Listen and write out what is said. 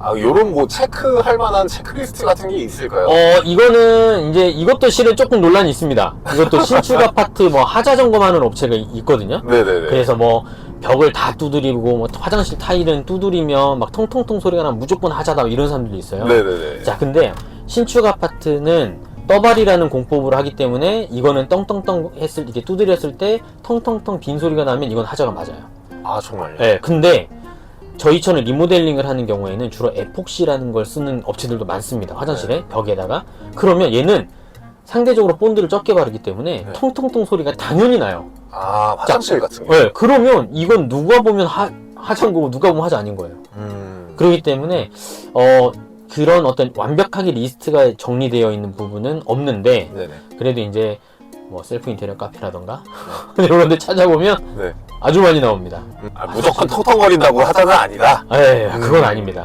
아, 요런 뭐 체크할 만한 체크리스트 같은 게 있을까요? 어, 이거는 이제 이것도 실은 조금 논란이 있습니다. 이것도 신축 아파트 뭐 하자 점검하는 업체가 이- 있거든요. 네네네. 그래서 뭐 벽을 다 두드리고 뭐 화장실 타일은 두드리면 막 통통통 소리가 나면 무조건 하자다 이런 사람들도 있어요. 네네네. 자, 근데 신축 아파트는 떠발이라는 공법으로 하기 때문에 이거는 떵떵떵 했을 이렇게 두드렸을 때 텅텅텅 빈 소리가 나면 이건 하자가 맞아요. 아, 정말요? 네, 근데 저희처럼 리모델링을 하는 경우에는 주로 에폭시라는 걸 쓰는 업체들도 많습니다. 화장실에 벽에다가 그러면 얘는 상대적으로 본드를 적게 바르기 때문에 네. 통통통 소리가 당연히 나요. 아, 화장실 같은 거. 네, 그러면 이건 누가 보면 하, 거고 누가 보면 하자 아닌 거예요. 음. 그렇기 때문에 어 그런 어떤 완벽하게 리스트가 정리되어 있는 부분은 없는데 네네. 그래도 이제 뭐 셀프 인테리어 카페라던가 이런 데 찾아보면 네. 아주 많이 나옵니다. 음, 아, 무조건 텅텅거린다고 하자는 아니다. 에 그건 아닙니다.